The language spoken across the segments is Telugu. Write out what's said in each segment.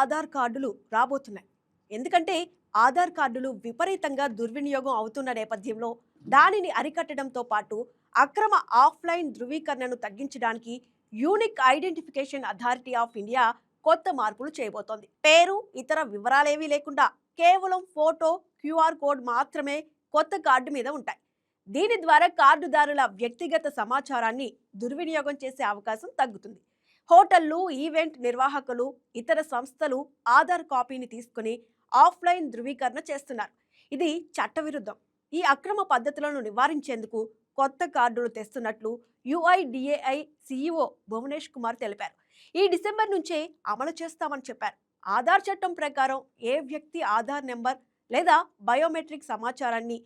ఆధార్ కార్డులు రాబోతున్నాయి. ఎందుకంటే ఆధార్ కార్డులు విపరీతంగా దుర్వినియోగం అవుతున్న నేపథ్యంలో దానిని అరికట్టడంతో పాటు అక్రమ ఆఫ్లైన్ ధృవీకరణను తగ్గించడానికి unique identification authority of India కొత్త మార్పులు చేయబోతోంది. పేరు ఇతర వివరాలేవీ లేకుండా కేవలం ఫోటో క్యూఆర్ కోడ్ మాత్రమే కొత్త కార్డు మీద ఉంటాయి. దీని ద్వారా కార్డుదారుల వ్యక్తిగత సమాచారాన్ని దుర్వినియోగం చేసే అవకాశం తగ్గుతుంది. హోటళ్ళు ఈవెంట్ నిర్వాహకులు ఇతర సంస్థలు ఆధార్ కాపీని తీసుకుని ఆఫ్లైన్ ధృవీకరణ చేస్తున్నారు. ఇది చట్టవిరుద్ధం. ఈ అక్రమ పద్ధతులను నివారించేందుకు కొత్త కార్డులు తెస్తున్నట్లు యుఐడిఏఐ సిఇఓ భువనేష్ కుమార్ తెలిపారు. ఈ డిసెంబర్ నుంచే అమలు చేస్తామని చెప్పారు. ఆధార్ చట్టం ప్రకారం ఏ వ్యక్తి ఆధార్ నెంబర్ లేదా బయోమెట్రిక్ సమాచారాన్ని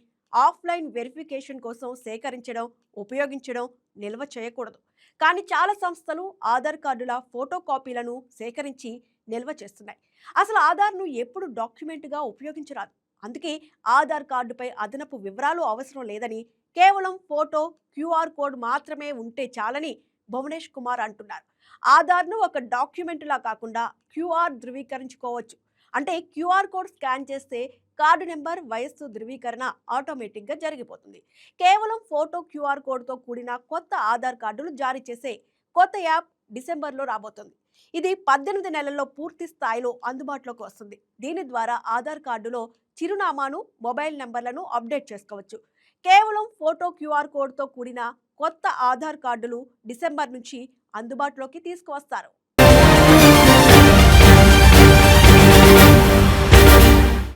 ఆఫ్లైన్ వెరిఫికేషన్ కోసం సేకరించడం ఉపయోగించడం నిల్వ చేయకూడదు. కానీ చాలా సంస్థలు ఆధార్ కార్డుల ఫోటో కాపీలను సేకరించి నిల్వ చేస్తున్నాయి. అసలు ఆధార్ను ఎప్పుడు డాక్యుమెంట్గా ఉపయోగించరాదు. అందుకే ఆధార్ కార్డుపై అదనపు వివరాలు అవసరం లేదని కేవలం ఫోటో క్యూఆర్ కోడ్ మాత్రమే ఉంటే చాలని భువనేష్ కుమార్ అంటున్నారు. ఆధార్ను ఒక డాక్యుమెంట్లా కాకుండా క్యూఆర్ ధృవీకరించుకోవచ్చు. అంటే క్యూఆర్ కోడ్ స్కాన్ చేస్తే కార్డు నెంబర్ వయస్సు ధృవీకరణ ఆటోమేటిక్గా జరిగిపోతుంది. కేవలం ఫోటో క్యూఆర్ కోడ్తో కూడిన కొత్త ఆధార్ కార్డులు జారీ చేసే కొత్త యాప్ డిసెంబర్లో రాబోతుంది. ఇది పద్దెనిమిది నెలల్లో పూర్తి స్థాయిలో అందుబాటులోకి వస్తుంది. దీని ద్వారా ఆధార్ కార్డులో చిరునామాను మొబైల్ నెంబర్లను అప్డేట్ చేసుకోవచ్చు. కేవలం ఫోటో క్యూఆర్ కోడ్తో కూడిన కొత్త ఆధార్ కార్డులు డిసెంబర్ నుంచి అందుబాటులోకి తీసుకువస్తారు.